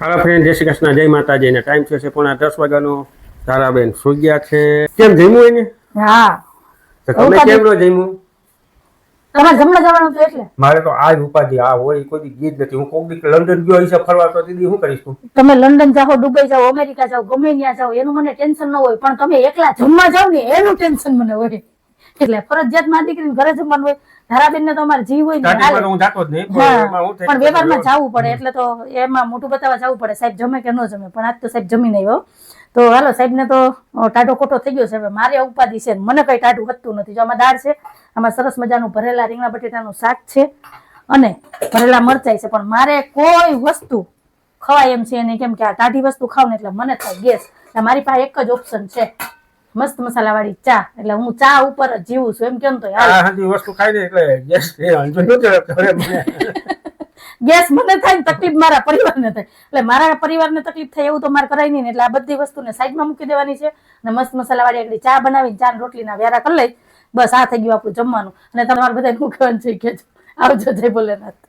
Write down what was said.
હાલો friend જય શ્રી કૃષ્ણ જય માતાજી ને ટાઈમ છે પોણા દસ વાગ્યાનો. તારાબેન સુઈ ગયા છે. કેમ જમ્યું એને? હા. તો તમે કેમ નો જમ્યું? તમારે જમવા જવાનું તો એટલે. મારે તો આજ ઉપાધી આ હોય કોઈ દી ગીત નથી. હું કોક દી લંડન ગયો હશે ફરવા તો દીદી શું કરીશ તમે લંડન જાઓ દુબઈ જાઓ અમેરિકા જાઓ ગમે ત્યાં જાઓ એનું મને ટેન્શન ન હોય પણ તમે એકલા જમવા જાઓ ને એનું ટેન્શન મને હોય. એટલે ફરજિયાતમાં દીકરીને ઘરે જમવાનું હોય ધારાબેન ને તો અમારે જીવ હોય હું જાતો જ નહીં પણ વ્યવહારમાં જવું પડે એટલે તો એમાં મોટું બતાવવા જવું પડે સાહેબ જમે કે ન જમે પણ આજ તો સાહેબ જમી નહીં હો તો હાલો સાહેબ ને તો ટાટો ખોટો થઈ ગયો છે હવે મારે ઉપાધિ છે મને કઈ ટાટું વધતું નથી. જો આમાં દાળ છે આમાં સરસ મજાનું ભરેલા રીંગણા બટેટાનું શાક છે અને ભરેલા મરચાઈ છે પણ મારે કોઈ વસ્તુ ખવાય એમ છે નહીં કેમ કે આ ટાઢી વસ્તુ ખાવ ને એટલે મને થાય ગેસ. મારી પાસે એક જ ઓપ્શન છે. મસ્ત મસાલાવાળી ચા. એટલે હું ચા ઉપર જ જીવું છું. એમ કેમ તો વસ્તુ ખાઈ દે એટલે ગેસ. ગેસ મને થાય ને તકલીફ મારા પરિવારને થાય. એટલે મારા પરિવારને તકલીફ થાય એવું તો મારે કરાય નહીં એટલે આ બધી વસ્તુને સાઈડમાં મૂકી દેવાની છે અને મસ્ત મસાલાવાળી એકડી ચા બનાવીને ચા રોટલી રોટલીના વેરા કરી લઈ બસ આ થઈ ગયું આપણું જમવાનું. અને તમારે બધા કહેવાનું છે કે આવજો જય ભોલેનાથ.